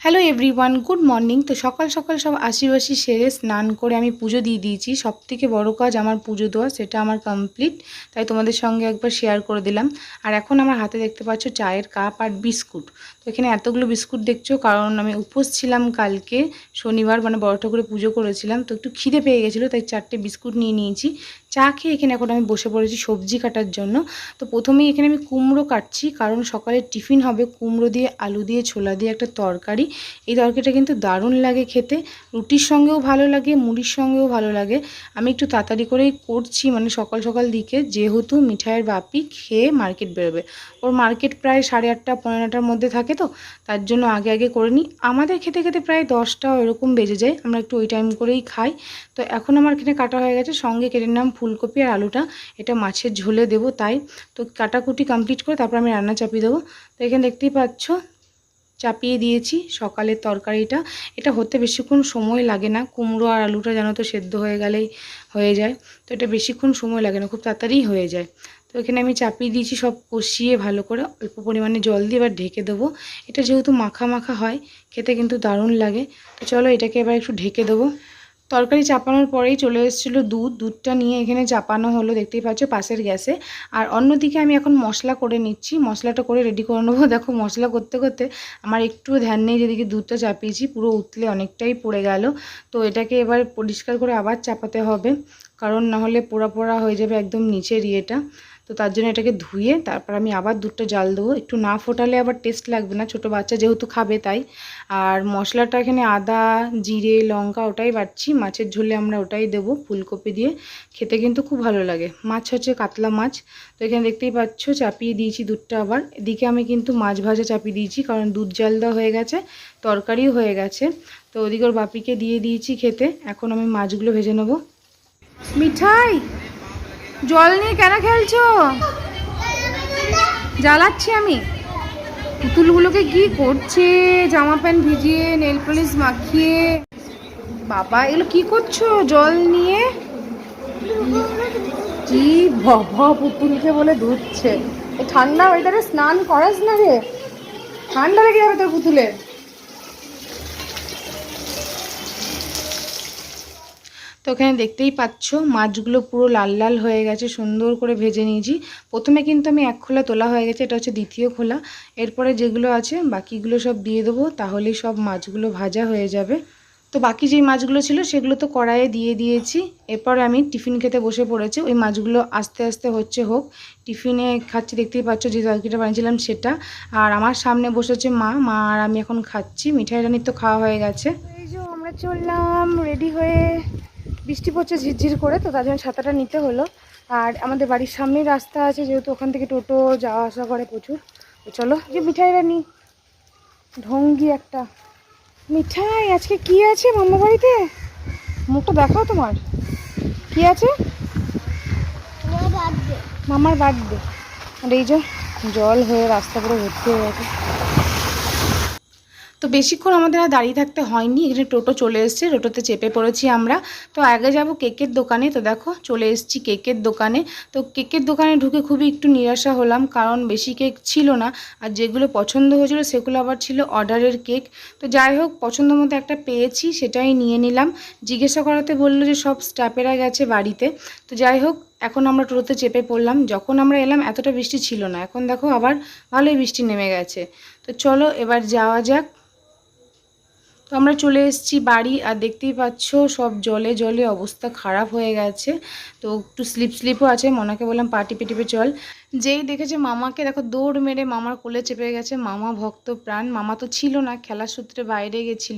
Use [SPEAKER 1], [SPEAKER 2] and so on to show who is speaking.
[SPEAKER 1] Hello everyone good morning তো সকাল সকাল সব আশিবাসি সেরে স্নান করে আমি পুজো দিয়ে দিয়েছি। সব থেকে বড়ো কাজ আমার পুজো দেওয়া, সেটা আমার কমপ্লিট তাই তোমাদের সঙ্গে একবার শেয়ার করে দিলাম। আর এখন আমার হাতে দেখতে পাচ্ছ চায়ের কাপ আর বিস্কুট এখানে এতগুলো বিস্কুট দেখছ, কারণ আমি উপোস ছিলাম কালকে, শনিবার মানে বড় ঠাকুরে পুজো করেছিলাম, তো একটু খিদে পেয়ে গেছিল, তাই চারটে বিস্কুট নিয়ে নিয়েছি। চা খেয়ে এখানে এখন আমি বসে পড়েছি সবজি কাটার জন্য। তো প্রথমেই এখানে আমি কুমড়ো কাটছি, কারণ সকালে টিফিন হবে কুমড়ো দিয়ে, আলু দিয়ে, ছোলা দিয়ে একটা তরকারি। এই তরকারিটা কিন্তু দারুণ লাগে খেতে, রুটির সঙ্গেও ভালো লাগে, মুড়ির সঙ্গেও ভালো লাগে। আমি একটু তাড়াতাড়ি করেই করছি মানে সকাল সকাল দিকে, যেহেতু মিঠাইয়ের বাপি খেয়ে মার্কেট বেরোবে। ওর মার্কেট প্রায় সাড়ে আটটা পনেরোটার মধ্যে থাকে তো? তার জন্য আগে আগে করে নিই। আমাদের খেতে খেতে প্রায় দশটা এরকম বেজে যায়। আমরা একটু ওই টাইম করেই খাই। তো এখন আমার এখানে কাটা হয়ে গেছে। সঙ্গে কেটে নিলাম ফুলকপি আর আলুটা। এটা মাছের ঝোলে দেবো তাই। তো কাটাকুটি কমপ্লিট করে তারপর আমি রান্না চাপিয়ে দেবো। তো এখানে দেখতেই পাচ্ছ, চাপিয়ে দিয়েছি সকালের তরকারিটা। এটা হতে বেশিক্ষণ সময় লাগে না। কুমড়ো আর আলুটা যেন তো সেদ্ধ হয়ে গেলেই হয়ে যায়। তো এটা বেশিক্ষণ সময় লাগে না। খুব তাড়াতাড়ি হয়ে যায়। তো এখানে আমি চাপিয়ে দিয়েছি, সব কষিয়ে ভালো করে অল্প পরিমাণে জল দিয়ে এবার ঢেকে দেবো। এটা যেহেতু মাখা মাখা হয়, খেতে কিন্তু দারুণ লাগে। তো চলো এটাকে এবার একটু ঢেকে দেবো। তরকারি চাপানোর পরেই চলে এসেছিল দুধ। দুধটা নিয়ে এখানে চাপানো হলো, দেখতেই পাচ্ছ পাশের গ্যাসে। আর অন্যদিকে আমি এখন মশলা করে নিচ্ছি। মশলাটা করে রেডি করে নেব। দেখো মশলা করতে করতে আমার একটু ধ্যান নেই যেদিকে দুধটা চাপিয়েছি, পুরো উতলে অনেকটাই পড়ে গেল। তো এটাকে এবার পরিষ্কার করে আবার চাপাতে হবে, কারণ নাহলে পোড়া পোড়া হয়ে যাবে একদম নিচের ইয়েটা। তো তার জন্য এটাকে ধুয়ে তারপর আমি আবার দুধটা জাল দেবো। একটু না ফোটালে আবার টেস্ট লাগবে না, ছোটো বাচ্চা যেহেতু খাবে তাই। আর মশলাটা এখানে আদা, জিরে, লঙ্কা ওটাই বাটছি, মাছের ঝোলে আমরা ওটাই দেবো ফুলকপি দিয়ে। খেতে কিন্তু খুব ভালো লাগে। মাছ হচ্ছে কাতলা মাছ। তো এখানে দেখতেই পাচ্ছ চাপিয়ে দিয়েছি দুধটা আবার। এদিকে আমি কিন্তু মাছ ভাজা চাপিয়ে দিয়েছি কারণ দুধ জাল দেওয়া হয়ে গেছে, তরকারিও হয়ে গেছে। তো ওদিকে ওর বাপিকে দিয়ে দিয়েছি খেতে। এখন আমি মাছগুলো ভেজে নেব। মিঠাই! জল নিয়ে কেন খেলছো? জ্বালাচ্ছি আমি। পুতুলগুলোকে কি করছে? জামা প্যান্ট ভিজিয়ে, নেল পলিশ মাখিয়ে। বাবা, এগুলো কি করছ জল নিয়ে? কি বাবা, পুতুলকে বলে ধুচ্ছে ঠান্ডা ওয়েদারে স্নান করাস না রে। ঠান্ডা লেগে যাবে তোর পুতুলের। তো ওখানে দেখতেই পাচ্ছ, মাছগুলো পুরো লাল লাল হয়ে গেছে, সুন্দর করে ভেজে নিয়েছি। প্রথমে কিন্তু আমি এক খোলা তোলা হয়ে গেছে, এটা হচ্ছে দ্বিতীয় খোলা। এরপরে যেগুলো আছে, বাকিগুলো সব দিয়ে দেবো, তাহলেই সব মাছগুলো ভাজা হয়ে যাবে। তো বাকি যেই মাছগুলো ছিল, সেগুলো তো কড়াইয়ে দিয়ে দিয়েছি। এরপর আমি টিফিন খেতে বসে পড়েছি, ওই মাছগুলো আস্তে আস্তে হচ্ছে হোক। টিফিনে খাচ্ছি, দেখতেই পাচ্ছ যে তরকারিটা বানিয়েছিলাম সেটা। আর আমার সামনে বসেছে মা মা আর আমি এখন খাচ্ছি, মিঠাই রানির তো খাওয়া হয়ে গেছে। আমরা চললাম রেডি হয়ে বৃষ্টি পড়ছে ঝিরঝির করে তো তার জন্য ছাতাটা নিতে হলো। আর আমাদের বাড়ির সামনেই রাস্তা আছে যেহেতু ওখান থেকে টোটো যাওয়া আসা করে প্রচুর। তো চলো যে মিঠাই রানি ঢঙ্গি একটা। মিঠাই আজকে কি আছে মামা বাড়িতে? মুখটা দেখাও তোমার। কি আছে? মামার বার্থডে আর এই যে জল হয়ে রাস্তা পুরো ভর্তি হয়ে গেছে। তো বেশিক্ষণ আমাদের আর দাঁড়িয়ে থাকতে হয়নি। এখানে টোটো চলে এসছে, টোটোতে চেপে পড়েছি আমরা। তো আগে যাব কেকের দোকানে। তো দেখো, চলে এসেছি কেকের দোকানে। তো কেকের দোকানে ঢুকে খুবই একটু নিরাশা হলাম, কারণ বেশি কেক ছিল না। আর যেগুলো পছন্দ হয়েছিল সেগুলো আবার ছিল অর্ডারের কেক। তো যাই হোক, পছন্দ মতো একটা পেয়েছি, সেটাই নিয়ে নিলাম। জিজ্ঞাসা করাতে বলল যে সব স্টাফেরা গেছে বাড়িতে। তো যাই হোক, এখন আমরা টোটোতে চেপে পড়লাম। যখন আমরা এলাম, এতটা বৃষ্টি ছিল না। এখন দেখো আবার ভালোই বৃষ্টি নেমে গেছে। তো চলো, এবার যাওয়া যাক। তো আমরা চলে এসেছি বাড়ি আর দেখতেই পাচ্ছ সব জলে জলে অবস্থা খারাপ হয়ে গেছে। তো একটু স্লিপ স্লিপও আছে, মনাকে বললাম পাটি টিপে টিপে চল। যেই দেখেছে মামাকে, দেখো দৌড় মেরে মামার কোলে চেপে গেছে। মামা ভক্ত প্রাণ, মামা তো ছিল না, খেলার সূত্রে বাইরে গেছিল।